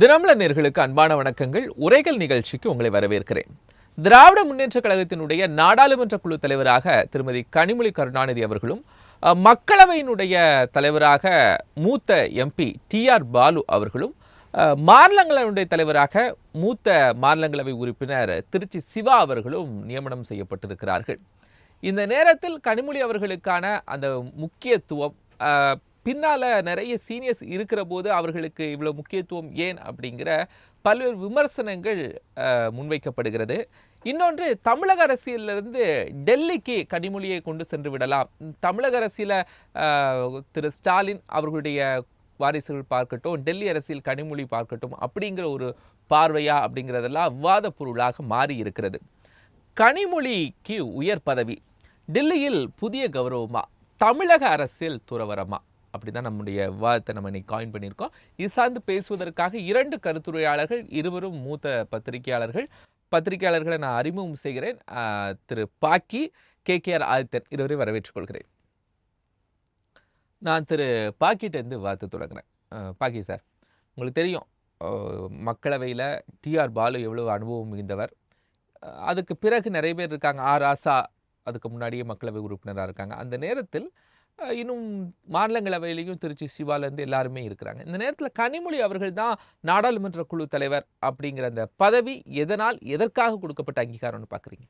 தினமல நேர்களுக்கு அன்பான வணக்கங்கள். உரைகள் நிகழ்ச்சிக்கு உங்களை வரவேற்கிறேன். திராவிட முன்னேற்ற கழகத்தினுடைய நாடாளுமன்ற குழு தலைவராக திருமதி கனிமொழி கருணாநிதி அவர்களும் மக்களவையினுடைய தலைவராக மூத்த எம்பி டி ஆர் பாலு அவர்களும் மாநிலங்களவையுடைய தலைவராக மூத்த மாநிலங்களவை உறுப்பினர் திருச்சி சிவா அவர்களும் நியமனம் செய்யப்பட்டிருக்கிறார்கள். இந்த நேரத்தில் கனிமொழி அவர்களுக்கான அந்த முக்கியத்துவம் பின்னால் நிறைய சீனியர்ஸ் இருக்கிற போது அவர்களுக்கு இவ்வளோ முக்கியத்துவம் ஏன் அப்படிங்கிற பல்வேறு விமர்சனங்கள் முன்வைக்கப்படுகிறது. இன்னொன்று தமிழக அரசியலிருந்து டெல்லிக்கு கனிமொழியை கொண்டு சென்று விடலாம். தமிழக அரசியல திரு ஸ்டாலின் அவர்களுடைய வாரிசுகள் பார்க்கட்டும் டெல்லி அரசியல் கனிமொழி பார்க்கட்டும் அப்படிங்கிற ஒரு பார்வையா அப்படிங்கிறதெல்லாம் விவாத பொருளாக மாறி இருக்கிறது. கனிமொழிக்கு உயர் பதவி டெல்லியில் புதிய கௌரவமா? தமிழக அரசியல் துறவரமா? அப்படிதான் நம்முடைய விவாதத்தை நம்ம இன்னைக்கு காயின் பண்ணியிருக்கோம். இது சார்ந்து பேசுவதற்காக இரண்டு கருத்துரையாளர்கள் இருவரும் மூத்த பத்திரிகையாளர்கள். பத்திரிகையாளர்களை நான் அறிமுகம் செய்கிறேன். திரு பாக்கி கே கே ஆர் ஆதித்தன் இருவரை வரவேற்றுக் கொள்கிறேன். நான் திரு பாக்கிட்டேருந்து விவாதத்தை தொடங்குறேன். பாக்கி சார் உங்களுக்கு தெரியும் மக்களவையில் டிஆர் பாலு எவ்வளவு அனுபவம் மிகுந்தவர். அதுக்கு பிறகு நிறைய பேர் இருக்காங்க. ஆர் ஆசா அதுக்கு முன்னாடியே மக்களவை உறுப்பினராக இருக்காங்க. அந்த நேரத்தில் இன்னும் மாநிலங்களவையிலையும் திருச்சி சிவாலேருந்து எல்லாருமே இருக்கிறாங்க. இந்த நேரத்தில் கனிமொழி அவர்கள் தான் நாடாளுமன்ற குழு தலைவர் அப்படிங்கிற அந்த பதவி எதனால் எதற்காக கொடுக்கப்பட்ட அங்கீகாரம்னு பார்க்குறீங்க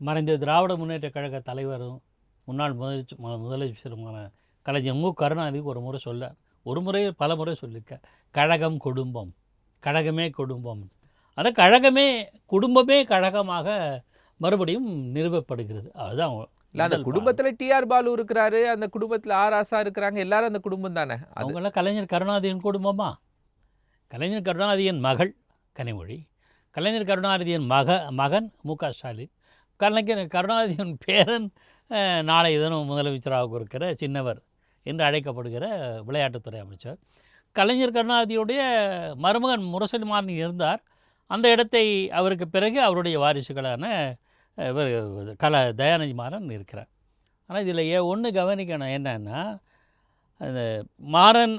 மறைந்த திராவிட முன்னேற்ற கழக தலைவரும் முன்னாள் முதலமைச்ச முதலமைச்சருமான கலைஞர் மு. கருணாநிதி ஒரு முறை சொல்ல ஒரு முறை பல முறை சொல்லியிருக்க கழகம் குடும்பம். கழகமே குடும்பம். அந்த கழகமே குடும்பமே கழகமாக மறுபடியும் நிறுவப்படுகிறது. அதுதான் இல்லை அந்த குடும்பத்தில் டிஆர் பாலு இருக்கிறாரு அந்த குடும்பத்தில் ஆர் ஆசா இருக்கிறாங்க எல்லாரும் அந்த குடும்பம் தானே? அவங்களாம் கலைஞர் கருணாநிதியின் குடும்பமா? கலைஞர் கருணாநிதியின் மகள் கனிமொழி. கலைஞர் கருணாநிதியின் மக மகன் மு க ஸ்டாலின். கலைஞர் கருணாநிதியின் பேரன் நாளை தினம் முதலமைச்சராக இருக்கிற சின்னவர் என்று அழைக்கப்படுகிற விளையாட்டுத்துறை அமைச்சர். கலைஞர் கருணாநிதியுடைய மருமகன் முரசொலி மாறன் இருந்தார். அந்த இடத்தை அவருக்கு பிறகு அவருடைய வாரிசுகளான இவர் கல தயாநிதி மாறன் இருக்கிறார். ஆனால் இதில் ஏ ஒன்று கவனிக்கணும் என்னன்னா அந்த மாறன்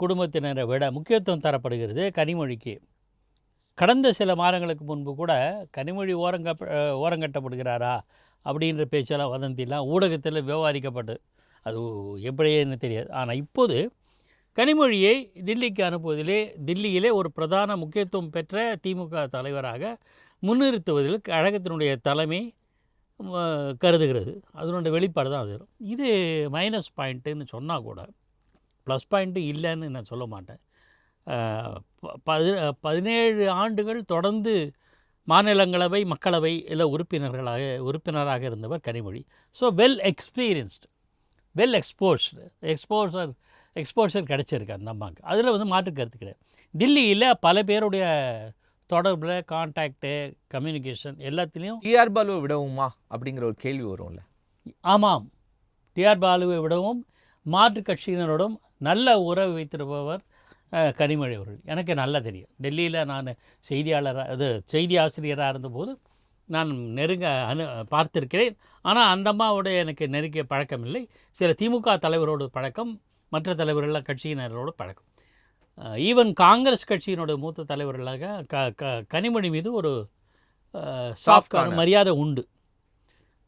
குடும்பத்தினரை விட முக்கியத்துவம் தரப்படுகிறது கனிமொழிக்கு. கடந்த சில மாதங்களுக்கு முன்பு கூட கனிமொழி ஓரங்க ஓரங்கட்டப்படுகிறாரா அப்படின்ற பேச்செல்லாம் வதந்திலாம் ஊடகத்தில் விவகாரிக்கப்பட்டது அது எப்படியேன்னு தெரியாது. ஆனால் இப்போது கனிமொழியை தில்லிக்கு அனுப்புவதிலே தில்லியிலே ஒரு பிரதான முக்கியத்துவம் பெற்ற திமுக தலைவராக முன்னிறுத்துவதில் கழகத்தினுடைய தலைமை கருதுகிறது. அதனுடைய வெளிப்பாடு தான் அது. இது மைனஸ் பாயிண்ட்டுன்னு சொன்னால் கூட ப்ளஸ் பாயிண்ட்டு இல்லைன்னு நான் சொல்ல மாட்டேன். ப- பதி பதினேழு ஆண்டுகள் தொடர்ந்து மாநிலங்களவை மக்களவை இல்லை உறுப்பினர்களாக உறுப்பினராக இருந்தவர் Kanimozhi. So well experienced well exposed exposure exposure கிடச்சிருக்கு அந்த அம்மாவுக்கு. அதில் வந்து மாற்று கருத்து கிடையாது. தில்லியில் பல பேருடைய தொடர்பில் கான்டாக்டு கம்யூனிகேஷன் எல்லாத்துலேயும் டிஆர் பாலுவை விடவுமா? அப்படிங்கிற ஒரு கேள்வி வரும்ல. ஆமாம். டிஆர் பாலுவை விடவும் மாற்றுக் கட்சியினரோடும் நல்ல உறவு வைத்திருப்பவர் கனிமொழி அவர்கள். எனக்கு நல்லா தெரியும். டெல்லியில் நான் செய்தியாளராக அது செய்தி ஆசிரியராக இருந்தபோது நான் நெருங்க அனு பார்த்திருக்கிறேன். ஆனால் அந்த அம்மாவோட எனக்கு நெருங்கிய பழக்கம் இல்லை. சில திமுக தலைவரோட பழக்கம் மற்ற தலைவர்கள் கட்சியினரோட பழக்கம். ஈவன் காங்கிரஸ் கட்சியினோட மூத்த தலைவர்களாக க க கனிமொழி மீது ஒரு சாஃப்டான. மரியாதை உண்டு.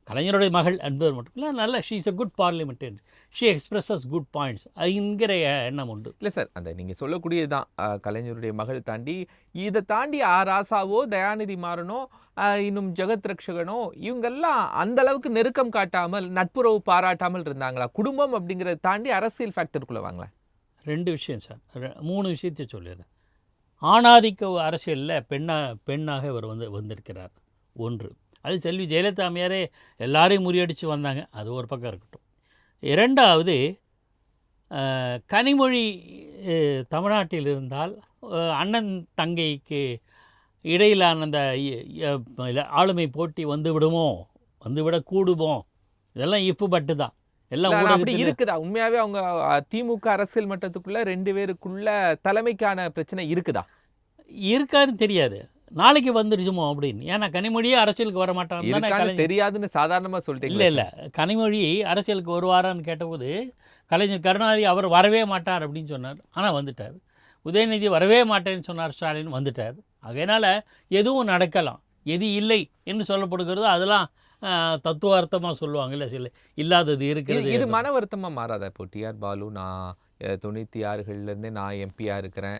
கலைஞருடைய மகள் என்பது மட்டும் இல்லை நல்ல she is a good parliamentary she expresses good points என்கிற எண்ணம் உண்டு. இல்லை சார் அந்த நீங்கள் சொல்லக்கூடியதுதான் அஹ், கலைஞருடைய மகள் தாண்டி இதை தாண்டி ஆ ராசாவோ தயாநிதி மாறனோ இன்னும் ஜெகத் ரக்ஷகனோ இவங்கெல்லாம் அந்த அளவுக்கு நெருக்கம் காட்டாமல் நட்புறவு பாராட்டாமல் இருந்தாங்களா? குடும்பம் அப்படிங்கிறத தாண்டி அரசியல் ஃபேக்டருக்குள்ள வாங்களா ரெண்டு விஷயம் சார். ரெ- மூணு விஷயத்தை சொல்லிடுறேன். ஆணாதிக்க அரசியலில் பெண்ணாக பெண்ணாக இவர் வந்து வந்திருக்கிறார். ஒன்று. அது செல்வி ஜெயலலிதா அம்மையாரே எல்லாரையும் முறியடித்து வந்தாங்க. அது ஒரு பக்கம் இருக்கட்டும். இரண்டாவது கனிமொழி தமிழ்நாட்டில் இருந்தால் அண்ணன் தங்கைக்கு இடையிலான அந்த ஆளுமை போட்டி வந்து விடுமோ? வந்து விட கூடுமோ இதெல்லாம் இஃப் பட்டு தான். எல்லாம் அப்படி இருக்குதா? உண்மையாவே அவங்க திமுக அரசியல் மட்டத்துக்குள்ள ரெண்டு பேருக்குள்ள தலைமைக்கான பிரச்சனை இருக்குதா? இருக்காருன்னு தெரியாது. நாளைக்கு வந்துருச்சுமோ அப்படின்னு. ஏன்னா கனிமொழியே அரசியலுக்கு வர இருக்கான்னு கலைஞர். தெரியாதுன்னு சாதாரணமா சொல்லிட்டீங்க. இல்லை இல்லை. கனிமொழி அரசியலுக்கு வருவாரான்னு கேட்டபோது கலைஞர் கருணாநிதி அவர் வரவே மாட்டார் அப்படின்னு சொன்னார். ஆனால் வந்துட்டார். உதயநிதி வரவே மாட்டேன்னு சொன்னார் ஸ்டாலின். வந்துட்டார். அதனால் எதுவும் நடக்கலாம். எது இல்லை என்று சொல்லப்படுகிறதோ அதெல்லாம் தத்துவார்த்தமாக சொல்லுவாங்கல்ல சில இல்லாதது இது இருக்கிறது இது மன வருத்தமா மாறாதா இப்போ டிஆர் பாலு? நான் அஹ், தொண்ணூத்தி ஆறுகள்ல இருந்தே நான் எம்பியா இருக்கிறேன்.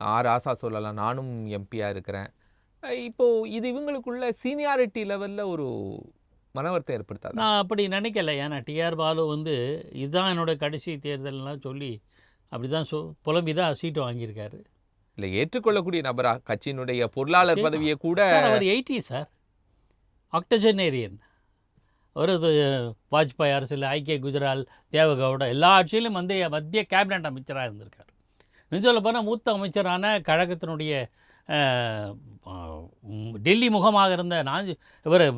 ஆர் ஆசா சொல்லலாம் நானும் எம்பியா இருக்கிறேன். அஹ், இப்போ இது இவங்களுக்குள்ள சீனியாரிட்டி லெவல்ல ஒரு மன வருத்தம் ஏற்படுத்தாதா? நான் அப்படி நினைக்கல. ஏன்னா டிஆர் பாலு வந்து இதுதான் என்னோட கடைசி தேர்தல்லாம் சொல்லி அப்படி தான் சொ புலம்பி தான் சீட்டு வாங்கியிருக்காரு. இல்ல ஏற்றுக்கொள்ளக்கூடிய நபரா? கட்சியினுடைய பொருளாளர். பதவியை கூட அவர் எயிட்டி சார். ஆக்டஜனேரியன். ஒரு வாஜ்பாய் அரசில் ஐக்கிய குஜரால் தேவகவுடா எல்லா ஆட்சியிலும் வந்து மத்திய கேபினட் அமைச்சராக இருந்திருக்கார். நிஜம் போனால் மூத்த அமைச்சரான கழகத்தினுடைய டெல்லி முகமாக இருந்த நாஞ்சி இவர்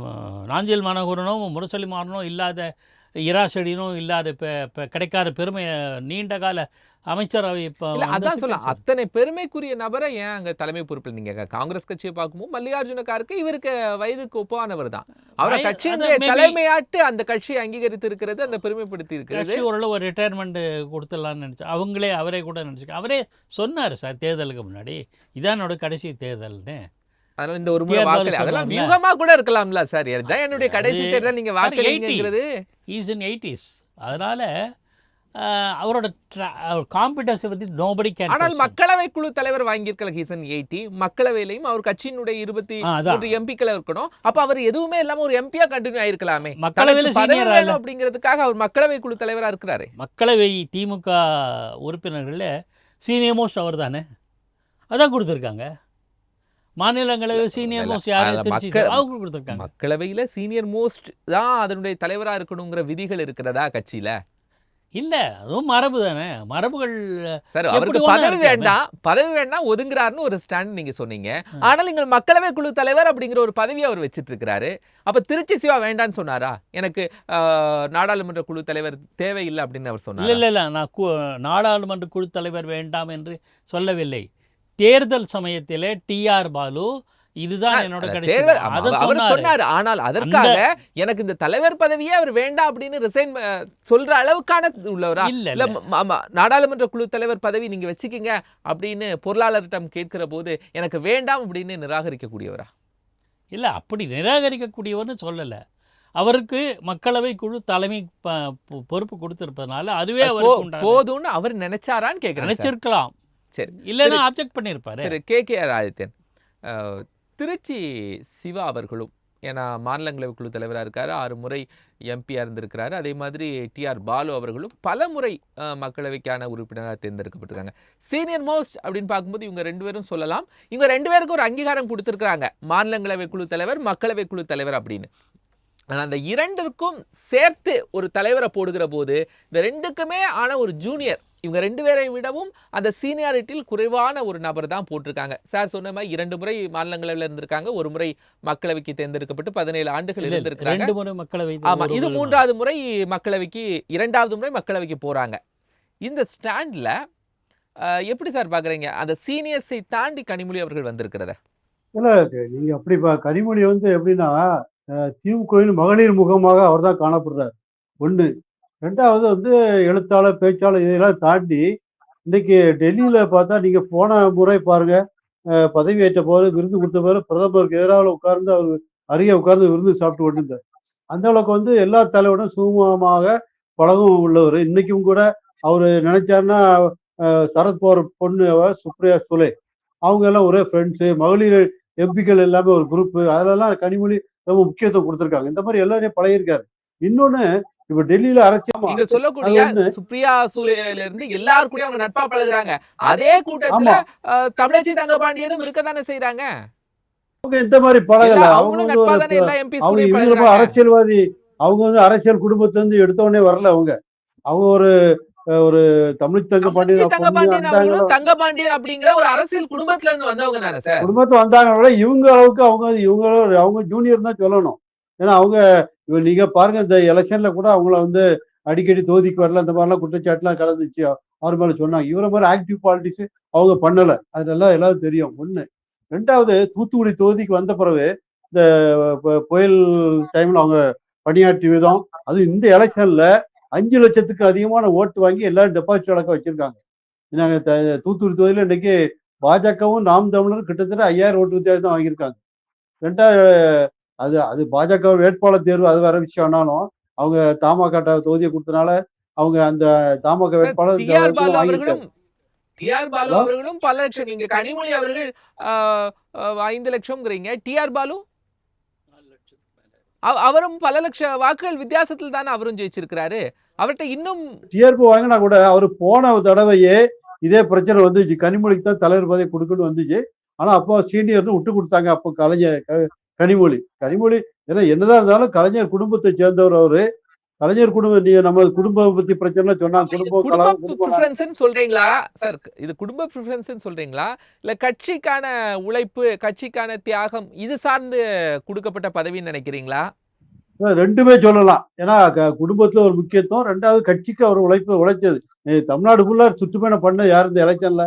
நாஞ்சில் மனோகரனும் முரசொலி மாறனும் இல்லாத இராசெடினும் இல்லாத பெ- கிடைக்காத பெருமை நீண்ட கால அமைச்சரவை அதான் சொல்ல அத்தனை பெருமைக்குரிய நபரை ஏன் அங்க தலைமை பொறுப்பில் நீங்க காங்கிரஸ் கட்சியை பார்க்கும்போது மல்லிகார்ஜுன கார்கே இவருக்கு வயதுக்கு ஒப்பானவர் தான். அவரை கட்சியினுடைய தலைமையாட்டு அந்த கட்சியை அங்கீகரித்து இருக்கிறது அந்த பெருமைப்படுத்தி இருக்கிறது. கட்சி ஓரளவு ஒரு ரிட்டையர்மெண்ட் கொடுத்துடலான்னு நினச்சி அவங்களே அவரே கூட நினச்சிக்க அவரே சொன்னார் சார் தேர்தலுக்கு முன்னாடி இதான் என்னோட கடைசி தேர்தல்னு. அதனால இந்த ஒரு முறை அதெல்லாம். வியூகமா கூட இருக்கலாம்ல சார். என்னுடைய கடைசி தேர்தல் நீங்க வாக்களிங்கிறது ஈஸ் இன் எயிட்டிஸ் அதனால் அவரோட காம்பிடன்ஸை பற்றி நோபடி கேன் ஆனால் மக்களவை குழு தலைவர் வாங்கியிருக்கல ஹீசன் எயிட்டி மக்களவையிலையும் அவர் கட்சியினுடைய இருபத்தி. மூன்று எம்பிக்கள் இருக்கணும். அப்ப அவர் எதுவுமே இல்லாம ஒரு எம்பியா கண்டினியூ ஆயிருக்கலாமே. மக்களவையில இல்ல. அப்படிங்கிறதுக்காக அவர் மக்களவை குழு தலைவரா இருக்கிறாரு. மக்களவை திமுக உறுப்பினர்களில் சீனியர் மோஸ்ட் அவர் தானே அதான் கொடுத்துருக்காங்க. மாநிலங்களவை சீனியர் மோஸ்ட் யார் அதுல திருச்சி மக்கள்- அவங்க கொடுத்துருக்காங்க. மக்களவையில சீனியர் மோஸ்ட் தான் அதனுடைய தலைவரா இருக்கணுங்கிற விதிகள் இருக்கிறதா கட்சியில? இல்லை அதுவும் மரபு தானே. மரபுகள் சார் அவருக்கு பதவி? வேண்டாம் பதவி வேண்டாம் ஒதுங்குறாருன்னு ஒரு ஸ்டாண்ட் நீங்க சொன்னீங்க. ஆனால் நீங்கள் மக்களவை குழு தலைவர் அப்படிங்கிற ஒரு பதவியை அவர் வச்சிட்டு இருக்கிறாரு அப்ப திருச்சி சிவா வேண்டாம்னு சொன்னாரா? எனக்கு நாடாளுமன்ற குழு தலைவர் தேவையில்லை அப்படின்னு அவர் சொன்னார்? இல்லை இல்லை நான் நாடாளுமன்ற குழு தலைவர் வேண்டாம் என்று சொல்லவில்லை. தேர்தல் சமயத்திலே டிஆர் பாலு இதுதான் என்னோட கடைசி அவர் சொன்னாரு. ஆனால் அதற்காக எனக்கு இந்த தலைவர் பதவியே அவர் வேண்டாம் அப்படின்னு ரிசைன் சொல்ற அளவுக்கான உள்ளவரா? இல்ல நாடாளுமன்ற குழு தலைவர் பதவி நீங்க வச்சுக்கிங்க அப்படின்னு பொருளாளரிடம் கேட்கிற போது எனக்கு வேண்டாம் அப்படின்னு நிராகரிக்கக்கூடியவரா? இல்லை அப்படி நிராகரிக்கக்கூடியவர்னு சொல்லலை. அவருக்கு மக்களவை குழு தலைமை பொறுப்பு கொடுத்திருப்பதனால அதுவே அவருக்கு உண்டான போதும்னு அவர் நினைச்சாரான்னு சார். நினைச்சிருக்கலாம். சரி. இல்லைன்னா ஆப்ஜெக்ட் பண்ணியிருப்பாரு. கே கே ஆதித்யன் திருச்சி சிவா அவர்களும் ஏன்னா மாநிலங்களவை குழு தலைவராக இருக்கார் ஆறு முறை எம்பியாக இருந்திருக்கிறாரு. அதே மாதிரி டிஆர் பாலு அவர்களும் பல முறை மக்களவைக்கான உறுப்பினராக தேர்ந்தெடுக்கப்பட்டிருக்காங்க. சீனியர் மோஸ்ட் அப்படின்னு பார்க்கும்போது இவங்க ரெண்டு பேரும் சொல்லலாம். இவங்க ரெண்டு பேருக்கும் ஒரு அங்கீகாரம் கொடுத்துருக்குறாங்க. மாநிலங்களவை குழு தலைவர் மக்களவை குழு தலைவர் அப்படின்னு. ஆனால் அந்த இரண்டிற்கும் சேர்த்து ஒரு தலைவரை போடுகிற போது இந்த ரெண்டுக்குமே ஆன ஒரு ஜூனியர் இவங்க ரெண்டு பேரை விடவும் அந்த சீனியாரிட்டியில் குறைவான ஒரு நபர் தான் போட்டிருக்காங்க. சார் சொன்ன மாதிரி இரண்டு முறை மாநிலங்களவையில் இருந்திருக்காங்க. ஒரு முறை மக்களவைக்கு தேர்ந்தெடுக்கப்பட்டு பதினேழு ஆண்டுகள் இல்ல, இருந்திருக்காங்க ரெண்டு முறை மக்களவை ஆமா இது மூன்றாவது முறை மக்களவைக்கு இரண்டாவது முறை மக்களவைக்கு போறாங்க. இந்த ஸ்டாண்ட்ல எப்படி சார் பாக்குறீங்க? அந்த சீனியர்ஸை தாண்டி கனிமொழி அவர்கள் வந்திருக்கிறத. நீங்க அப்படி பா கனிமொழி வந்து எப்படின்னா திமுகவின் மகளிர் முகமாக அவர் தான் காணப்படுறார். ஒண்ணு. ரெண்டாவது வந்து எழுத்தாளர் பேச்சாளர் இதெல்லாம் தாண்டி இன்னைக்கு டெல்லியில பார்த்தா நீங்க போன முறை பாருங்க பதவி ஏற்ற போது விருது கொடுத்த போது பிரதமருக்கு எதிராக உட்கார்ந்து அவர் அருகே உட்கார்ந்து விருந்து சாப்பிட்டு கொண்டிருந்தார். அந்த அளவுக்கு வந்து எல்லா தலைவரும் சுமூகமாக பழகும் உள்ளவர். இன்னைக்கும் கூட அவரு நினைச்சாருன்னா சரத் சரத்பவார் பொண்ணு சுப்ரியா சுலே. அவங்க எல்லாம் ஒரே ஃப்ரெண்ட்ஸு மகளிர் எம்பிக்கள் எல்லாமே ஒரு குரூப் அதெல்லாம் கனிமொழி ரொம்ப முக்கியத்துவம் கொடுத்துருக்காங்க. இந்த மாதிரி எல்லாரையும் பழகிருக்காரு இன்னொன்னு இப்ப டெல்லியில அரசியல் நீங்க சொல்லக்கூடிய வந்து- சுப்ரியா சூரியல இருந்து எல்லாரு கூட அவங்க நட்பா பழகுறாங்க. அதே கூட்டத்துல தமிழச்சி தங்கபாண்டியனும் இருக்கத்தானே செய்றாங்க? அவங்க இந்த மாதிரி பழகல? அவங்க வந்து தானே அரசியல்வாதி அவங்க வந்து அரசியல் குடும்பத்துல இருந்து எடுத்த உடனே வரல அவங்க. அவங்க ஒரு ஒரு தமிழ் தங்கபாண்டியன் தங்கபாண்டியன் அப்படிங்கிற ஒரு அரசியல் குடும்பத்துல இருந்து வந்தவங்க தானே சார்? குடும்பத்துல வந்தாங்களோட இவங்க அளவுக்கு அவங்க இவங்க அவங்க ஜூனியர் தான் சொல்லணும். ஏன்னா அவங்க இவ நீங்க பாருங்க இந்த எலெக்ஷன்ல கூட அவங்கள வந்து அடிக்கடி தொகுதிக்கு வரல அந்த மாதிரிலாம் குற்றச்சாட்டுலாம் கலந்துச்சு. அவர் மேல சொன்னாங்க. இவரை மாதிரி ஆக்டிவ் பாலிட்டிக்ஸ் அவங்க பண்ணல. அதெல்லாம் எல்லாரும் தெரியும். ஒண்ணு. ரெண்டாவது தூத்துக்குடி தொகுதிக்கு வந்த பிறகு இந்த புயல் டைம்ல அவங்க பணியாற்றிய விதம் அது இந்த எலெக்ஷன்ல அஞ்சு லட்சத்துக்கு அதிகமான ஓட்டு வாங்கி எல்லாரும் டெபாசிட் அடக்க வச்சிருக்காங்க. நாங்க த- தூத்துக்குடி தொகுதியில இன்னைக்கு பாஜகவும் நாம் தமிழரும் கிட்டத்தட்ட ஐயாயிரம் ஓட்டு வித்தியாசம் தான் வாங்கியிருக்காங்க. ரெண்டாவது அது அது பாஜக வேட்பாளர் தேர்வு அது வேற விஷயம். ஆனாலும் அவங்க தமாக தொகுதியை கொடுத்தனால அவங்க அந்த தமாக வேட்பாளர் டிஆர் பாலு அவர்களும் பாலு லட்சம் நீங்க கனிமொழி அவர்கள் ஐந்து லட்சம்ங்கிறீங்க. டிஆர் பாலு? அவ- அவரும் பல லட்ச வாக்குகள் வித்தியாசத்தில் தானே அவரும் ஜெயிச்சிருக்கிறாரு. அவர்கிட்ட இன்னும் டிஆர்பி வாங்கினா கூட அவர் போன தடவையே இதே பிரச்சனை வந்துச்சு. கனிமொழிக்கு தான் தலைவர் பதவி கொடுக்கணும்னு வந்துச்சு. ஆனா அப்போ சீனியர்னு விட்டு கொடுத்தாங்க. அப்போ கலைஞர் கனிமொழி. கனிமொழி ஏன்னா என்னதான் இருந்தாலும் கலைஞர் குடும்பத்தை சேர்ந்தவர் அவரு. கலைஞர் குடும்பம் நீ நம்ம குடும்பம் பத்தி பிரச்சனை சொன்னாங்க குடும்பம் குடும்ப சொல்றீங்களா? சார் இது குடும்ப ப்ரிஃபரன்ஸ் சொல்றீங்களா? இல்ல கட்சிக்கான உழைப்பு கட்சிக்கான தியாகம் இது சார்ந்து கொடுக்கப்பட்ட பதவின்னு நினைக்கிறீங்களா? ரெண்டுமே சொல்லலாம். ஏன்னா குடும்பத்துல ஒரு முக்கியத்துவம். ரெண்டாவது கட்சிக்கு அவர் உழைப்பு உழைச்சது. தமிழ்நாடு ஃபுல்லா சுற்றுப்பயணம் பண்ண யார் இந்த எலெக்ஷன்ல?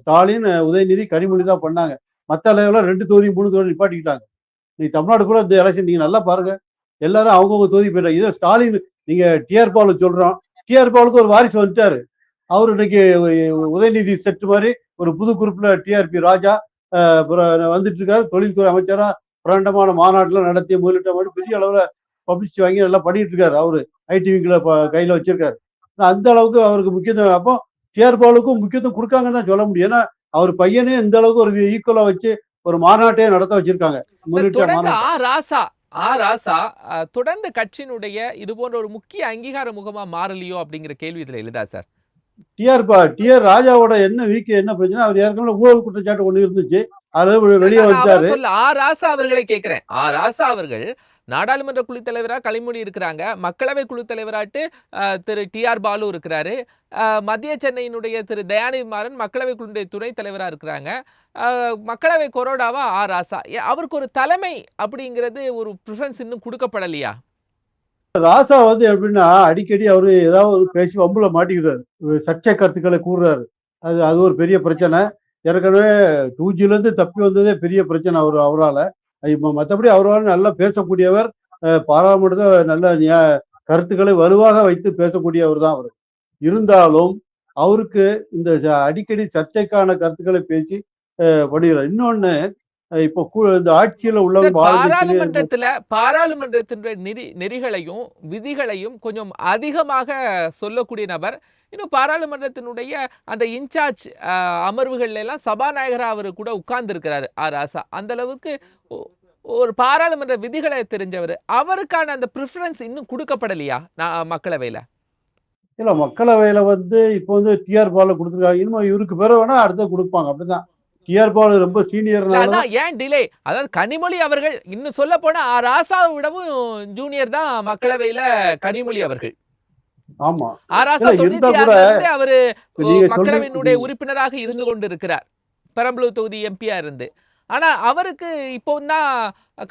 ஸ்டாலின் உதயநிதி கனிமொழி தான் பண்ணாங்க. மற்ற அளவில் ரெண்டு தொகுதி மூணு தொகுதி நிப்பாட்டிக்கிட்டாங்க. நீ தமிழ்நாடு கூட இந்த எலெக்ஷன் நீங்க நல்லா பாருங்க. எல்லாரும் அவங்கவுங்க தொகுதி போயிட்டாங்க இதே ஸ்டாலின் நீங்க டிஆர் பாலு சொல்றோம் டிஆர் பாலுக்கு ஒரு வாரிசு வந்துட்டாரு. அவர் இன்னைக்கு உதயநிதி செட் மாதிரி ஒரு புது குரூப்ல டிஆர்பி ராஜா வந்துட்டு இருக்காரு. தொழில்துறை அமைச்சரா பிரண்டமான மாநாட்டுல நடத்திய முதலீட்ட மாதிரி பெரிய அளவுல பப்ளிசிட்டி வாங்கி நல்லா பண்ணிட்டு இருக்காரு. அவரு ஐடி விங்கில் கையில வச்சிருக்காரு. அந்த அளவுக்கு அவருக்கு முக்கியத்துவம். அப்போ டிஆர் பாலுக்கும் முக்கியத்துவம் கொடுக்காங்கன்னு தான் சொல்ல முடியும். ஏன்னா அவர் பையனே இந்த அளவுக்கு ஒரு ஈக்குவலா வச்சு ஒரு மாநாட்டையே நடத்த வச்சிருக்காங்க. ஆ ராசா. ஆ ராசா அஹ், தொடர்ந்து கட்சியினுடைய இது போன்ற ஒரு முக்கிய அங்கீகார முகமா மாறலையோ அப்படிங்கிற கேள்வி இதுல எழுதா சார்? டிஆர் பா டிஆர் ராஜாவோட என்ன வீக்கு என்ன பிரச்சனை? அவர் ஏற்கனவே ஊழல் குற்றச்சாட்டு ஒண்ணு இருந்துச்சு. அது வெளியே சொல்ல ஆ ராசா அவர்களை கேட்கிறேன் ஆ ராசா அவர்கள் நாடாளுமன்ற குழு தலைவரா கலைமொழி இருக்கிறாங்க. மக்களவை குழு தலைவராட்டு திரு டி ஆர் பாலு இருக்கிறாரு. மத்திய சென்னையினுடைய திரு தயாநிதி மாறன் மக்களவை குழுடைய துணைத் தலைவராக இருக்கிறாங்க. மக்களவை கொரோடாவா ஆர் ராசா. அவருக்கு ஒரு தலைமை அப்படிங்கிறது ஒரு ப்ரிஃபரன்ஸ் இன்னும் கொடுக்கப்படலையா? ராசா வந்து எப்படின்னா அடிக்கடி அவரு ஏதாவது ஒரு பேசி வம்புல மாட்டிக்கிறாரு சர்ச்சை கருத்துக்களை கூறுறாரு. அது அது ஒரு பெரிய பிரச்சனை. ஏற்கனவே டூ தப்பி வந்ததே பெரிய பிரச்சனை அவர் அவரால். இப்போ மற்றபடி அவரால் நல்லா பேசக்கூடியவர் அஹ், பாராளுமன்றத்தை நல்ல கருத்துக்களை வலுவாக வைத்து பேசக்கூடியவர் தான் அவர். இருந்தாலும் அவருக்கு இந்த அடிக்கடி சர்ச்சைக்கான கருத்துக்களை பேசி அஹ், இன்னொன்று இன்னொன்னு இப்போ இந்த ஆட்சியில ஆளுங்கட்சியிலே பாராளுமன்றத்துல பாராளுமன்றத்தினுடைய நெறி நெறிகளையும் விதிகளையும் கொஞ்சம் அதிகமாக சொல்லக்கூடிய நபர் இன்னும் பாராளுமன்றத்தினுடைய அந்த இன்சார்ஜ் அமர்வுகள்ல எல்லாம் சபாநாயகரா அவர் கூட உட்கார்ந்து இருக்கிறாரு ஆர் ராசா. அந்த அளவுக்கு ஒரு பாராளுமன்ற விதிகளை தெரிஞ்சவர் அவருக்கான அந்த ப்ரிஃபரன்ஸ் இன்னும் கொடுக்கப்படலையா நான் மக்களவையில? இல்ல மக்களவையில வந்து இப்போ வந்து டிஆர் பால கொடுத்துருக்காங்க. இனிமே இவருக்கு பிறகு வேணா அடுத்த கொடுப்பாங்க அப்படிதான். டிஆர் பால் ரொம்ப சீனியர்னால அதான் ஏன் டிலே அதாவது கனிமொழி அவர்கள் இன்னும் சொல்ல போனா ராசாவை விடவும் ஜூனியர் தான் மக்களவையில கனிமொழி அவர்கள். ஆமா. ஆராசா அவரு மக்களவையினுடைய உறுப்பினராக இருந்து கொண்டிருக்கிறார். பெரம்பலூர் தொகுதி எம்பியா இருந்து. ஆனா அவருக்கு இப்போ தான்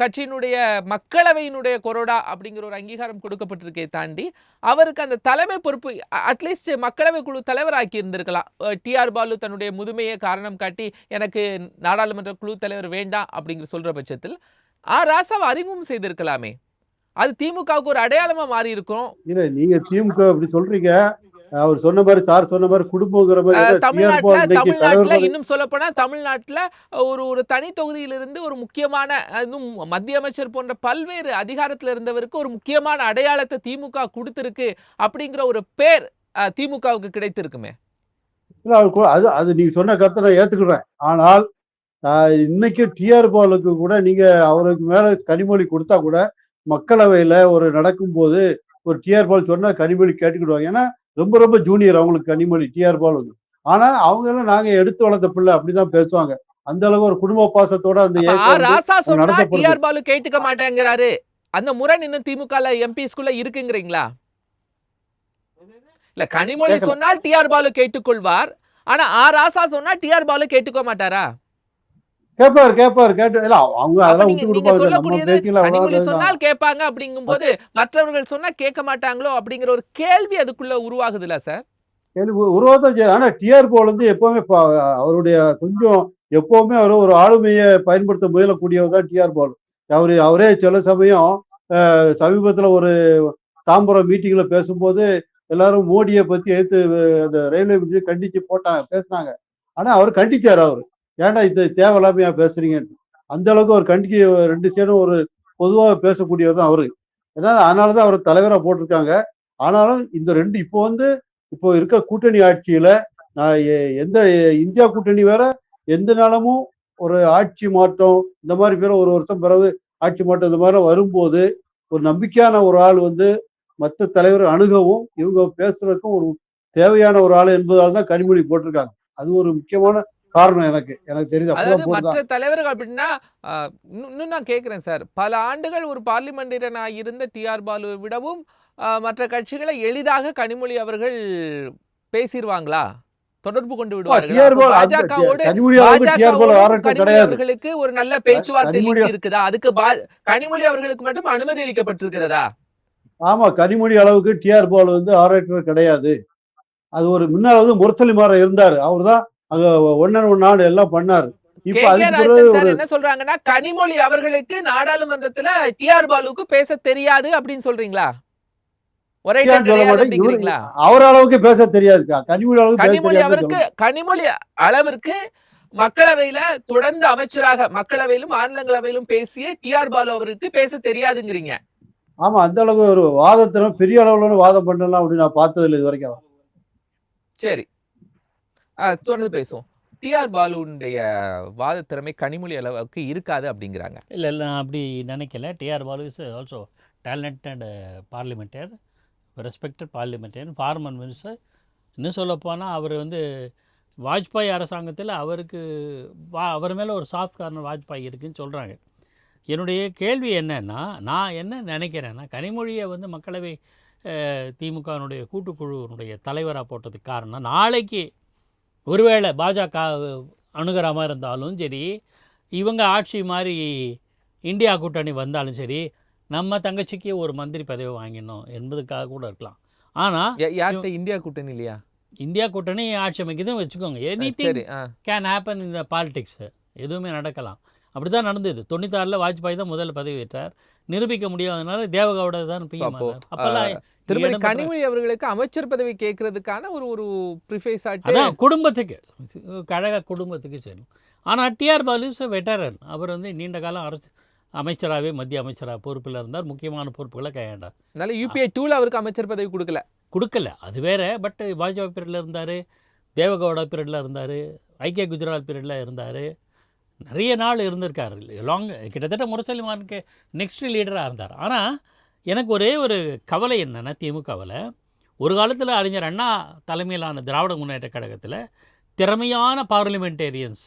கட்சியினுடைய மக்களவையினுடைய கொரோடா அப்படிங்கிற ஒரு அங்கீகாரம் கொடுக்கப்பட்டிருக்கே தாண்டி அவருக்கு அந்த தலைமை பொறுப்பு அட்லீஸ்ட் மக்களவை குழு தலைவராக்கி இருந்திருக்கலாம். டிஆர் பாலு தன்னுடைய முதுமையை காரணம் காட்டி எனக்கு நாடாளுமன்ற குழு தலைவர் வேண்டாம் அப்படிங்கிற சொல்ற பட்சத்தில் ஆ ராசாவை அறிமுகம் செய்திருக்கலாமே. அது திமுகவுக்கு ஒரு அடையாளமா மாறி இருக்கும் நீங்க திமுக அப்படி சொல்றீங்க. அவர் சொன்ன மாதிரி சார் சொன்ன மாதிரி குடும்பங்கிற மாதிரி தமிழ்நாட்டுல தமிழ்நாட்டுல இன்னும் சொல்ல போனா தமிழ்நாட்டுல ஒரு ஒரு தனி தொகுதியிலிருந்து ஒரு முக்கியமான மத்திய அமைச்சர் போன்ற பல்வேறு அதிகாரத்துல இருந்தவருக்கு ஒரு முக்கியமான அடையாளத்தை திமுக கொடுத்திருக்கு அப்படிங்கிற ஒரு பேர் திமுகவுக்கு கிடைத்திருக்குமே. இல்ல அவர் அது அது நீங்க சொன்ன கருத்தை நான் ஏத்துக்கிறேன். ஆனால் இன்னைக்கு டிஆர் பாலுக்கு கூட நீங்க அவருக்கு மேல கனிமொழி கொடுத்தா கூட மக்களவையில ஒரு நடக்கும்போது ஒரு டிஆர் பால் சொன்னா கனிமொழி கேட்டுக்கிடுவாங்க. ஏன்னா ரொம்ப ரொம்ப ஜூனியர் அவங்களுக்கு கனிமொழி டிஆர் பால். வந்து ஆனா அவங்க எல்லாம் நாங்க எடுத்து வளர்த்த பிள்ளை அப்படிதான் பேசுவாங்க. அந்த அளவு ஒரு குடும்ப பாசத்தோட அந்த. டிஆர் பாலு கேட்டுக்க மாட்டேங்கிறாரு. அந்த முரண் இன்னும் திமுக எம்பிஸ்குள்ள இருக்குங்கிறீங்களா? இல்ல கனிமொழி. சொன்னால் டிஆர் பாலு கேட்டுக்கொள்வார். ஆனா ஆ ராசா சொன்னா டிஆர் பாலு கேட்டுக்க மாட்டாரா? கேட்பாரு கேட்பாரு கேட்டு இல்ல அவங்க அதெல்லாம் விட்டு கொடுப்பாங்க நம்ம சொல்லக்கூடியது பேசிக்கல கனிமொழி அவ்வளவு சொன்னால் கேட்பாங்க அப்படிங்கும்போது மற்றவர்கள் சொன்னா கேட்க மாட்டாங்களோ அப்படிங்கிற ஒரு கேள்வி அதுக்குள்ள உருவாகுதுல்ல சார்? உருவாதான் செய்யும் ஆனா டிஆர் போல் வந்து எப்பவுமே அவருடைய கொஞ்சம் எப்பவுமே அவர் ஒரு ஆளுமையை பயன்படுத்த முயலக்கூடியவர் தான் டிஆர் பால். அவரு அவரே சில சமயம் சமீபத்துல ஒரு தாம்பரம் மீட்டிங்ல பேசும்போது எல்லாரும் மோடியை பத்தி எடுத்து அந்த ரயில்வே மினிஸ்டரை கண்டிச்சு போட்டாங்க பேசினாங்க. ஆனா அவர் கண்டிச்சாரு அவரு. ஏன்டா இது தேவையில்லாமையா பேசுறீங்க? அந்த அளவுக்கு ஒரு கண்டிக்கு ரெண்டு சைடும் ஒரு பொதுவாக பேசக்கூடியவர் தான் அவரு. ஏன்னா அதனாலதான் அவர் தலைவரா போட்டிருக்காங்க. ஆனாலும் இந்த ரெண்டு இப்போ வந்து இப்போ இருக்க கூட்டணி ஆட்சியில நான் எந்த இந்தியா கூட்டணி வேற எந்த நாளமும் ஒரு ஆட்சி மாற்றம் இந்த மாதிரி பேர் ஒரு வருஷம் பிறகு ஆட்சி மாற்றம் இந்த மாதிரி வரும்போது ஒரு நம்பிக்கையான ஒரு ஆள் வந்து மற்ற தலைவர் அணுகவும் இவங்க பேசுறதுக்கும் ஒரு தேவையான ஒரு ஆள் என்பதால் தான் கனிமொழி போட்டிருக்காங்க. அது ஒரு முக்கியமான காரணம் எனக்கு எனக்கு தெரியுது மற்ற தலைவர்கள் அப்படின்னா இன்னும் நான் கேட்கிறேன் சார். பல ஆண்டுகள் ஒரு பார்லிமெண்டரியனாக இருந்த டிஆர் பாலுவை விடவும் மற்ற கட்சிகளை எளிதாக கனிமொழி அவர்கள் பேசிடுவாங்களா தொடர்பு கொண்டு விடுவார்கள்? டிஆர் பால் பாஜகவோடு கனிமொழி அளவுக்கு டிஆர் பால் ஆராட்டம் கனிமொழி கிடையாது. அவர்களுக்கு ஒரு நல்ல பேச்சுவார்த்தை இருக்குதா அதுக்கு கனிமொழி அவர்களுக்கு மட்டும் அனுமதி அளிக்கப்பட்டிருக்கிறதா? ஆமா கனிமொழி அளவுக்கு டிஆர் பால் வந்து ஆராய்டர் கிடையாது. அது ஒரு முன்னாள் வந்து முரசலிமாரன் இருந்தாரு. அவர் தான் அங்க ஒன்னன் ஒன் நாடு எல்லாம் பண்ணாரு. இப்ப என்ன சொல்றாங்கன்னா கனிமொழி அவர்களுக்கு நாடாளுமன்றத்துல டிஆர் பாலுக்கு பேச தெரியாது அப்படின்னு சொல்றீங்களா? ஒரே அவர் அளவுக்கு பேச தெரியாதுக்கா. கனிமொழி அளவுக்கு கனிமொழி தெரியாது அவருக்கு கனிமொழி அளவிற்கு மக்களவையில தொடர்ந்து அமைச்சராக மக்களவையிலும் மாநிலங்களவையிலும் பேசிய டிஆர் பாலு அவருக்கு பேச தெரியாதுங்கிறீங்க. ஆமா அந்த அளவுக்கு ஒரு வாதத்தினம் பெரிய அளவுல வாதம் பண்ணலாம் அப்படின்னு நான் பார்த்தது இல்லை இது வரைக்கும். சரி. தொடர்ந்து பேசுவோம். டிஆர் பாலுடைய வாத திறமை கனிமொழி அளவுக்கு இருக்காது அப்படிங்கிறாங்க. இல்லை இல்லை நான் அப்படி நினைக்கல. T R Balu is also talented parliamentarian respected parliamentarian former minister இன்னும் சொல்லப்போனால் அவர் வந்து வாஜ்பாய் அரசாங்கத்தில் அவருக்கு வா அவர் மேலே ஒரு சாஃப்ட் கார்னர் வாஜ்பாய் இருக்குன்னு சொல்கிறாங்க என்னுடைய கேள்வி என்னன்னா நான் என்ன நினைக்கிறேன்னா கனிமொழியை வந்து மக்களவை திமுகனுடைய திமுகவினுடைய கூட்டுக்குழுவினுடைய தலைவராக போட்டதுக்கு காரணம் நாளைக்கு ஒருவேளை பாஜக அணுகிற மாதிரி இருந்தாலும் சரி இவங்க ஆட்சி மாதிரி இந்தியா கூட்டணி வந்தாலும் சரி நம்ம தங்கச்சிக்கு ஒரு மந்திரி பதவி வாங்கிடணும் என்பதுக்காக கூட இருக்கலாம். ஆனால் யார்கிட்ட? இந்தியா கூட்டணி இல்லையா? இந்தியா கூட்டணி ஆட்சி அமைக்குதுன்னு வச்சுக்கோங்க. Any ah. கேன் ஹேப்பன் இந்த பாலிடிக்ஸ் எதுவுமே நடக்கலாம். அப்படி தான் நடந்தது. தொண்ணூத்தாறில் வாஜ்பாய் தான் முதல்ல பதவி ஏற்றார். நிரூபிக்க முடியாதனால தேவகவுடா தான் பிஎம் அப்போ, அப்போல்லாம் பெற்ற- கனிமொழி அவர்களுக்கு அமைச்சர் பதவி கேட்கறதுக்கான ஒரு ஒரு ப்ரிஃபேஸ் அதான் குடும்பத்துக்கு. கழக குடும்பத்துக்கு சரி ஆனால் T R Balu is veteran அவர் வந்து நீண்ட காலம் அரசு அமைச்சராகவே மத்திய அமைச்சராக பொறுப்பில் இருந்தார். முக்கியமான பொறுப்புகளை கையாண்டார். அதனால யூபிஐ டூல அவருக்கு அமைச்சர் பதவி கொடுக்கல. கொடுக்கல. அது வேற. பட் வாஜ்பாய் பீரியடில் இருந்தார். தேவகவுடா பீரியடில் இருந்தார். ஐக்கிய குஜராத் பீரியடில் இருந்தார். நிறைய நாள் இருந்திருக்கார். லாங் கிட்டத்தட்ட முரசலிமானுக்கு நெக்ஸ்ட் லீடராக இருந்தார். ஆனால் எனக்கு ஒரே ஒரு கவலை என்னென்னா திமுகவில் ஒரு காலத்தில் அறிஞர் அண்ணா தலைமையிலான திராவிட முன்னேற்ற கழகத்தில் திறமையான பார்லிமெண்டேரியன்ஸ்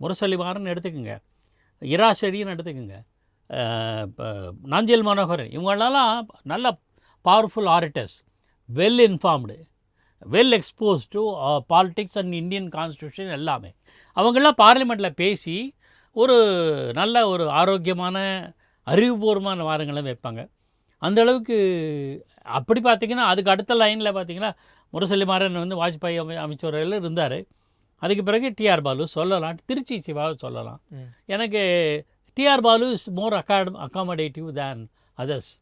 முரசலிமாரன் எடுத்துக்கோங்க. இரா செடின்னு எடுத்துக்கோங்க அஹ் இப்ப மனோகரன் இவங்களெல்லாம் நல்ல powerful orators well informed well exposed to politics and Indian constitution எல்லாமே. அவங்கெல்லாம் பார்லிமெண்ட்டில் பேசி ஒரு நல்ல ஒரு ஆரோக்கியமான அறிவுபூர்வமான வாரங்களை வைப்பாங்க. அந்த அளவுக்கு அப்படி பார்த்தீங்கன்னா அதுக்கு அடுத்த லைனில் பார்த்தீங்கன்னா முரசொலி மாறன் வந்து வாஜ்பாய் அமை அமைச்சரவையில் இருந்தார். அதுக்கு பிறகு டிஆர் பாலு சொல்லலாம் திருச்சி சிவாவை சொல்லலாம். எனக்கு T R Balu is more accom accommodative than others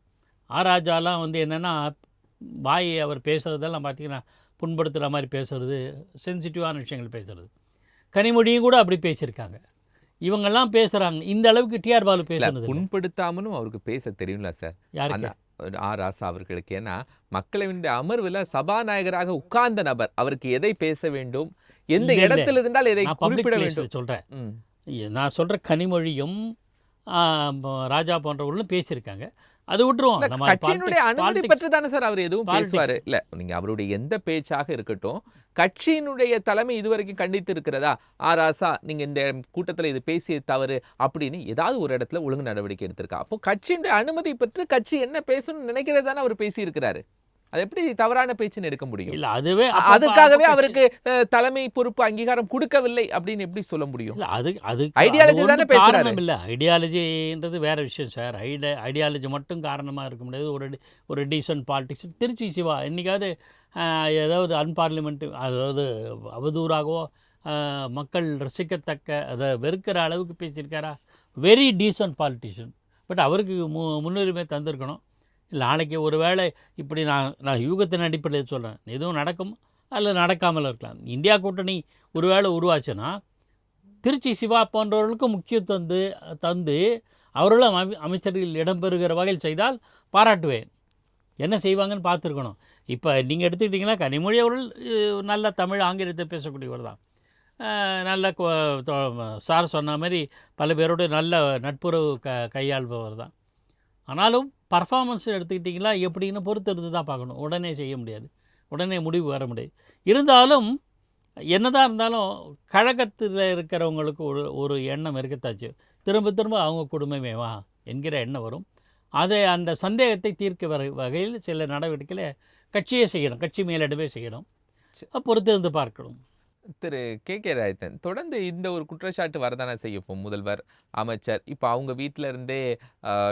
ஆராஜாலாம் வந்து என்னென்னா வாய் அவர் பேசுகிறதெல்லாம் பார்த்தீங்கன்னா புண்படுத்துகிற மாதிரி பேசுறது சென்சிட்டிவான விஷயங்கள் பேசுறது. கனிமொழியும் கூட அப்படி பேசியிருக்காங்க. இவங்கெல்லாம் பேசுகிறாங்க இந்த அளவுக்கு டிஆர் பாலு இல்ல. புண்படுத்தாமலும் அவருக்கு பேச தெரியும்ல சார். யாருக்கு? ஆர் ராசா அவர்களுக்கு. ஏன்னா மக்களவையின் அமர்வுல சபாநாயகராக உட்கார்ந்த நபர் அவருக்கு எதை பேச வேண்டும் எந்த. இடத்தில் இருந்தால் எதை குறிப்பிட வேண்டும்? சொல்கிறேன். நான் சொல்கிற கனிமொழியும் ராஜா போன்றவர்களும் பேசியிருக்காங்க. அது விட்டுருவோம். கட்சியினுடைய அனுமதி பெற்று தானே சார் அவர் எதுவும். பேசுவாரு? இல்ல நீங்க அவருடைய எந்த பேச்சாக இருக்கட்டும் கட்சியினுடைய தலைமை இதுவரைக்கும் கண்டித்து இருக்கிறதா ஆ ராசா நீங்க இந்த கூட்டத்துல இது பேசிய தவறு அப்படின்னு ஏதாவது ஒரு இடத்துல ஒழுங்கு நடவடிக்கை எடுத்திருக்கா? அப்போ கட்சியினுடைய அனுமதி பெற்று கட்சி என்ன பேசணும்னு நினைக்கிறது தானே அவர் பேசி இருக்கிறாரு அது எப்படி தவறான பேச்சுன்னு எடுக்க முடியும்? இல்ல அதுவே அதுக்காகவே அவருக்கு தலைமை பொறுப்பு அங்கீகாரம் கொடுக்கவில்லை அப்படின்னு எப்படி சொல்ல முடியும்? இல்ல அது அது ஒண்ணும் தானே பேசுறாரு. இல்லை. ஐடியாலஜின்றது வேற விஷயம் சார் ஐட ஐடியாலஜி மட்டும் காரணமாக இருக்க முடியாது. ஒரு ஒரு டீசன்ட் பாலிடிக்ஸ் திருச்சி சிவா என்னைக்காவது ஆஹ், ஏதாவது அன்பார்லிமெண்ட் அதாவது அவதூறாகவோ மக்கள் ரசிக்கத்தக்க அதை வெறுக்கிற அளவுக்கு பேசியிருக்காரா? வெரி டீசன்ட் பாலிட்டிஷியன் பட் அவருக்கு மு முன்னுரிமை தந்திருக்கணும். நாளைக்கு ஒரு வேளை இப்படி நான் நான் யூகத்தின் அடிப்படையில் சொல்கிறேன் எதுவும் நடக்கும்? அல்லது நடக்காமல் இருக்கலாம். இந்தியா கூட்டணி ஒரு வேளை உருவாச்சுன்னா திருச்சி சிவா போன்றவர்களுக்கு முக்கியத்துவம் தந்து தந்து அவர்களும் அமை அமைச்சர்கள் இடம்பெறுகிற வகையில் செய்தால் பாராட்டுவேன். என்ன செய்வாங்கன்னு பார்த்துருக்கணும். இப்போ நீங்கள் எடுத்துக்கிட்டிங்கன்னா கனிமொழி அவர்கள் நல்ல தமிழ் ஆங்கிலத்தை பேசக்கூடியவர் தான். நல்ல சார் சொன்ன மாதிரி பல பேரோட நல்ல நட்புறவு க கையாள்பவர் தான். ஆனாலும் பர்ஃபார்மன்ஸ் எடுத்துக்கிட்டிங்களா? எப்படின்னு பொறுத்திருந்து தான் பார்க்கணும். உடனே செய்ய முடியாது. உடனே முடிவு வர முடியாது. இருந்தாலும் என்னதான் இருந்தாலும் கழகத்தில் இருக்கிறவங்களுக்கு ஒரு ஒரு எண்ணம் இருக்கத்தாச்சு. திரும்ப திரும்ப அவங்க குடும்பமே வா என்கிற எண்ணம் வரும். அதை அந்த சந்தேகத்தை தீர்க்க வர வகையில் சில நடவடிக்கைகளை கட்சியே செய்யணும். கட்சி மேலிடமே செய்யணும். பொறுத்து இருந்து பார்க்கணும். திரு. கே. கே. ராயத்தன் தொடர்ந்து இந்த ஒரு குற்றச்சாட்டு வரதானே செய்யப்போம் முதல்வர் அமைச்சர் இப்போ அவங்க வீட்டில இருந்தே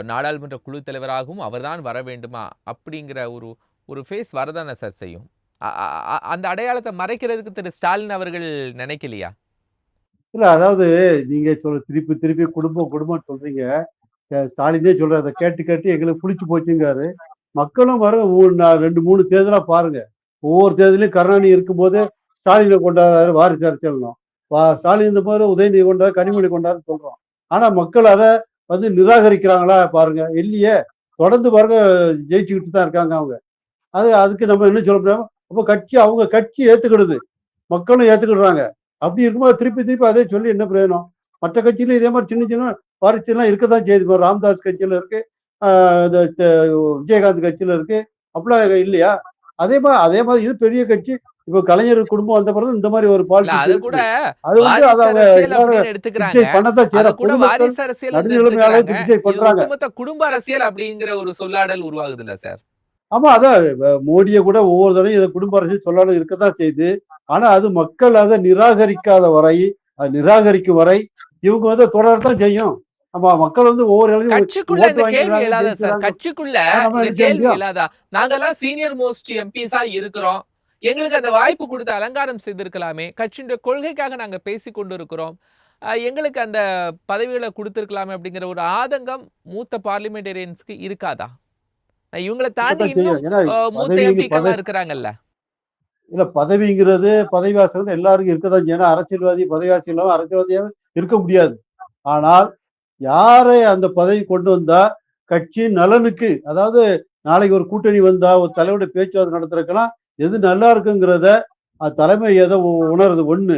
நாடாளுமன்ற குழு தலைவராகவும் அவர்தான் வர வேண்டுமா? அப்படிங்கிற ஒரு ஒரு ஃபேஸ் வரதானே சார் செய்யும். அ- அந்த அடையாளத்தை மறைக்கிறதுக்கு திரு. ஸ்டாலின் அவர்கள் நினைக்கலையா? இல்ல அதாவது நீங்க சொல்ற திருப்பி திருப்பி குடும்பம் குடும்பம் சொல்றீங்க. ஸ்டாலினே சொல்ற அதை கேட்டு கேட்டு எங்களுக்கு புளிச்சு போச்சுங்காரு மக்களும் வர ரெண்டு மூணு தேர்தலா பாருங்க. ஒவ்வொரு தேர்தலையும் கருணாநிதி இருக்கும்போது ஸ்டாலினை கொண்டாடுறாரு வாரிசு அரசியல்னோம் வா ஸ்டாலின் இந்த மாதிரி உதயநிதி கொண்டாரு கனிமொழி கொண்டாருன்னு சொல்றோம். ஆனா மக்கள் அதை வந்து நிராகரிக்கிறாங்களா பாருங்க. இல்லையே. தொடர்ந்து பாருங்க ஜெயிச்சுக்கிட்டு தான் இருக்காங்க அவங்க. அது அதுக்கு நம்ம என்ன சொல்ல முடியாம? அப்போ கட்சி அவங்க கட்சி ஏத்துக்கிடுது. மக்களும் ஏத்துக்கிடுறாங்க. அப்படி இருக்கும்போது திருப்பி திருப்பி அதே சொல்லி என்ன பிரயோஜனம்? மற்ற கட்சியிலும் இதே மாதிரி சின்ன சின்ன வாரிசுலாம் இருக்க தான் செய்யுது இப்போ ராம்தாஸ் கட்சியில இருக்கு இந்த விஜயகாந்த் கட்சியில இருக்கு. அப்படிலாம் இல்லையா? அதே மாதிரி அதே மாதிரி இது பெரிய கட்சி. இப்போ கலைஞர் குடும்பம் வந்த பிறகு இந்த மாதிரி ஒரு பாலிசி அது கூட அது வந்து அதை எடுத்துக்கிறாங்க கூட வாரிசு அரசியல் பண்றாங்க குடும்ப அரசியல் அப்படிங்கிற ஒரு சொல்லாடல் உருவாகுது இல்ல சார்? ஆமா அதான் மோடியை கூட ஒவ்வொரு தடையும் இதை குடும்ப அரசியல் சொல்லாத இருக்கத்தான் செய்யுது. ஆனா அது மக்கள் அதை நிராகரிக்காத வரை அது நிராகரிக்கும் வரை இவங்க வந்து தொடரத்தான் செய்யும். ஆமா மக்கள் வந்து ஒவ்வொரு கட்சிக்குள்ள இந்த கேள்வி இல்லாத சார். கட்சிக்குள்ள கேள்வி? இல்லாதா? நாங்கெல்லாம் சீனியர் மோஸ்ட் எம்பிஸா இருக்கிறோம். எங்களுக்கு அந்த வாய்ப்பு கொடுத்து அலங்காரம் செய்திருக்கலாமே. கட்சியுடைய கொள்கைக்காக நாங்க பேசி கொண்டு இருக்கிறோம் எங்களுக்கு அந்த பதவிகளை கொடுத்திருக்கலாமே அப்படிங்கிற ஒரு ஆதங்கம் மூத்த பார்லிமெண்டேரியன்ஸ்க்கு இருக்காதா? இவங்களை தாண்டி இன்னும் மூத்த பதவி இருக்கிறாங்கல்ல. இல்ல பதவிங்கிறது பதவி ஆசை எல்லாருக்கும் இருக்கதான் ஏன்னா அரசியல்வாதி பதவி ஆசை இல்லாம அரசியல்வாதியாவே இருக்க முடியாது. ஆனால் யாரை அந்த பதவி கொண்டு வந்தா கட்சியின் நலனுக்கு அதாவது நாளைக்கு ஒரு கூட்டணி வந்தா ஒரு தலைவருடைய பேச்சுவார்த்தை நடத்துறதுக்கெல்லாம் எது நல்லா இருக்குங்கிறத தலைமை எதை உ- உணருது ஒண்ணு.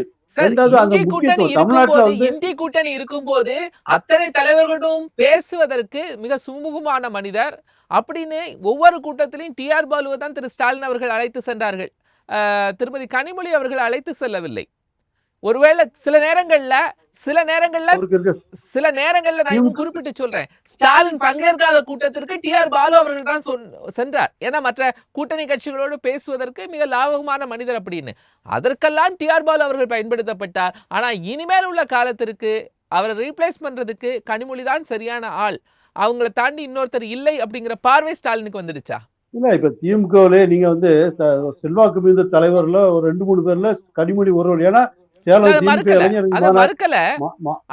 இந்திய கூட்டணி கூட்டணி இருக்கும்போது அத்தனை தலைவர்களும் பேசுவதற்கு மிக சுமூகமான மனிதர் அப்படின்னு ஒவ்வொரு கூட்டத்திலையும் டிஆர் பாலுவை தான் திரு ஸ்டாலின் அவர்கள் அழைத்து சென்றார்கள். திருமதி கனிமொழி அவர்கள் அழைத்து செல்லவில்லை. ஒருவேளை சில நேரங்கள்ல சில நேரங்கள்ல சில நேரங்கள்ல நான் குறிப்பிட்டு சொல்றேன். ஸ்டாலின் பங்கேற்காத கூட்டத்திற்கு டிஆர் பாலு அவர்கள் தான் சொன்- சென்றார். ஏன்னா மற்ற கூட்டணி கட்சிகளோடு பேசுவதற்கு மிக லாபகமான மனிதர் அப்படின்னு. அதற்கெல்லாம் டிஆர் பாலு அவர்கள் பயன்படுத்தப்பட்டார். ஆனா இனிமேல் உள்ள காலத்திற்கு அவரை ரீப்ளேஸ் பண்றதுக்கு கனிமொழி தான் சரியான ஆள். அவங்கள தாண்டி இன்னொருத்தர் இல்லை அப்படிங்கிற பார்வை ஸ்டாலினுக்கு வந்துடுச்சா? இல்ல இப்ப திமுகவிலே நீங்க வந்து செல்வாக்கு மிகுந்த தலைவர்ல ஒரு ரெண்டு மூணு பேர்ல கனிமொழி ஒருவர் ஏன்னா சேலம் மறுக்கல.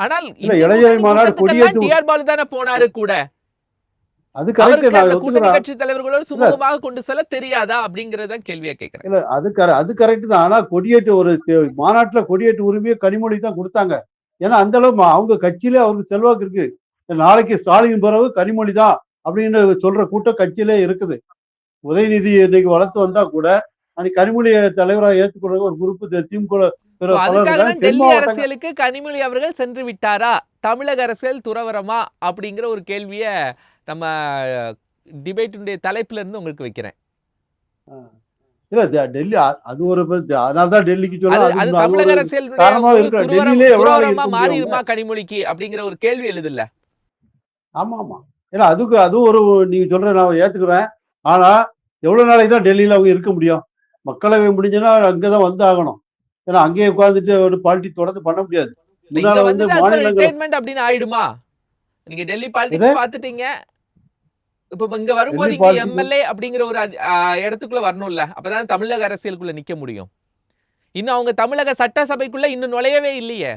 ஆனால் இளைஞர் மாநாடு கொடியேற்று- டிஆர் பாலு தானே போனாரு கூட. அது கட்சி தலைவர்களோடு சுமூகமாக கொண்டு செல்ல தெரியாதா அப்படிங்கறத கேள்வியா கேக்குறேன் இல்ல அது கர அது கரெக்ட் தான். ஆனா கொடியேற்று ஒரு மாநாட்டுல கொடியேற்று உரிமையை கனிமொழி தான் கொடுத்தாங்க. ஏன்னா அந்த அளவு அவங்க கட்சியிலே அவருக்கு செல்வாக்கு இருக்கு. நாளைக்கு ஸ்டாலின் பிறகு கனிமொழி தான் அப்படின்னு சொல்ற கூட்டம் கட்சியிலே இருக்குது. உதயநிதி இன்னைக்கு வளர்த்து வந்தா கூட அன்னைக்கு கனிமொழியை தலைவராக ஏற்றுக்கொள்ள ஒரு குரூப் திமுக அதுக்காக. தான் டெல்லி அரசியலுக்கு கனிமொழி அவர்கள் சென்று விட்டாரா? தமிழக அரசியல் துறவரமா அப்படிங்கிற ஒரு கேள்விய நம்ம டிபேட்டுடைய தலைப்புல இருந்து உங்களுக்கு வைக்கிறேன். இல்ல டெல்லி அது ஒரு அதனால தான் டெல்லிக்கு சொல்ல தமிழக இருக்க மாறிடுமா கனிமொழிக்கு அப்படிங்கிற ஒரு கேள்வி எழுதுல்ல? ஆமா ஆமா ஏன்னா அதுக்கு அது ஒரு நீங்க சொல்ற நான் ஏத்துக்கிறேன். ஆனா எவ்வளவு நாளைக்கு தான் டெல்லியில அவங்க இருக்க முடியும்? மக்களவை முடிஞ்சுன்னா அங்கதான் வந்து ஆகணும். ஏன்னா அங்கேயே உட்கார்ந்துட்டு ஒரு பாலிட்டி தொடர்ந்து பண்ண முடியாது. இங்க வந்து மாநிலங்கள் அப்படின்னு ஆயிடுமா? நீங்க டெல்லி பாலிடிக்ஸ் பாத்துட்டீங்க இப்ப இங்க வரும்போது இங்க எம்எல்ஏ அப்படிங்கிற ஒரு இடத்துக்குள்ள வரணும்ல. அப்பதான் தமிழக அரசியலுக்குள்ள நிக்க முடியும். இன்னும் அவங்க தமிழக சட்டசபைக்குள்ள இன்னும் நுழையவே இல்லையே.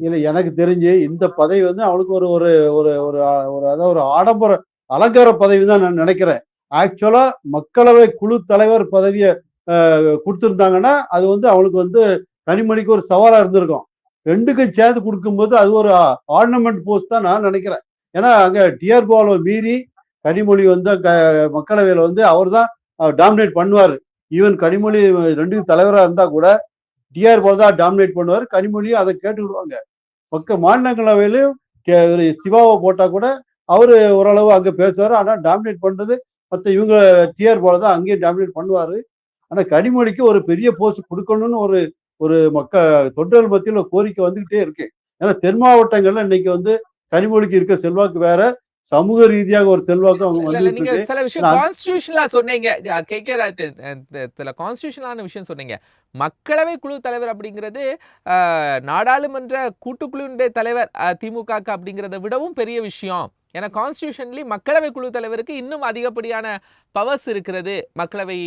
இல்ல எனக்கு தெரிஞ்சு இந்த பதவி வந்து அவனுக்கு ஒரு ஒரு ஒரு ஒரு அதாவது ஒரு ஆடம்பர அலங்கார பதவி தான் நான் நினைக்கிறேன். ஆக்சுவலா மக்களவை குழு தலைவர் பதவியை கொடுத்துருந்தாங்கன்னா அது வந்து அவனுக்கு வந்து கனிமொழிக்கு ஒரு சவாலாக இருந்திருக்கும். ரெண்டுக்கும் சேர்த்து கொடுக்கும்போது அது ஒரு ஆர்னமெண்ட் போஸ்ட் தான் நான் நினைக்கிறேன். ஏன்னா அங்கே டிஆர் பாலுவை மீறி கனிமொழி வந்து க- மக்களவையில் வந்து அவர் தான் டாமினேட் பண்ணுவார். ஈவன் கனிமொழி ரெண்டு தலைவராக இருந்தால் கூட டிஆர் போல் தான் டாமினேட் பண்ணுவார். கனிமொழியும் அதை கேட்டுக்கிடுவாங்க. பக்க மாநிலங்களவையிலையும் ஒரு சிவாவை போட்டால் கூட அவர் ஓரளவு அங்கே பேசுவார். ஆனால் டாமினேட் பண்ணுறது மற்ற இவங்க டிஆர் போல தான் அங்கேயும் டாமினேட் பண்ணுவார். ஆனா கனிமொழிக்கு ஒரு பெரிய போஸ்ட் கொடுக்கணும்னு ஒரு ஒரு மக்க தொண்டர்கள் மத்தியில் கோரிக்கை வந்துகிட்டே இருக்கு. ஏன்னா தென் மாவட்டங்கள்ல இன்னைக்கு வந்து கனிமொழிக்கு இருக்க செல்வாக்கு வேற சமூக ரீதியாக ஒரு செல்வாக்கு அவங்க நீங்க சில விஷயம் கான்ஸ்டியூஷனலா சொன்னீங்க. கே கே சில கான்ஸ்டியூஷனலான விஷயம் சொன்னீங்க. மக்களவை குழு தலைவர் அப்படிங்கிறது நாடாளுமன்ற கூட்டுக்குழுவினுடைய தலைவர் திமுகக்கு அப்படிங்கிறத விடவும் பெரிய விஷயம். ஏன்னா கான்ஸ்டியூஷன்லி மக்களவை குழு தலைவருக்கு இன்னும் அதிகப்படியான பவர்ஸ் இருக்கிறது. மக்களவை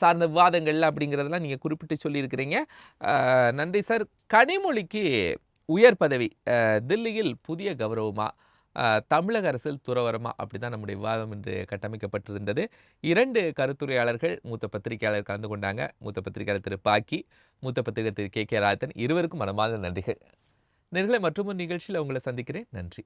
சார்ந்த விவாதங்கள்ல அப்படிங்கிறதெல்லாம் நீங்கள் குறிப்பிட்டு சொல்லியிருக்கிறீங்க. நன்றி சார். கனிமொழிக்கு உயர் பதவி தில்லியில் புதிய கௌரவமாக தமிழக அரசில் துறவரமா அப்படிதான் நம்முடைய விவாதம் இன்று கட்டமைக்கப்பட்டிருந்தது. இரண்டு கருத்துரையாளர்கள் மூத்த பத்திரிகையாளர் கலந்து கொண்டாங்க. மூத்த பத்திரிகையாளர் திரு. பாக்கி மூத்த பத்திரிகையாளர் திரு. கே. கே. ராஜன் இருவருக்கும் மனமார்ந்த நன்றிகள். நேர்களை மற்றும் ஒரு நிகழ்ச்சியில் உங்களை சந்திக்கிறேன். நன்றி.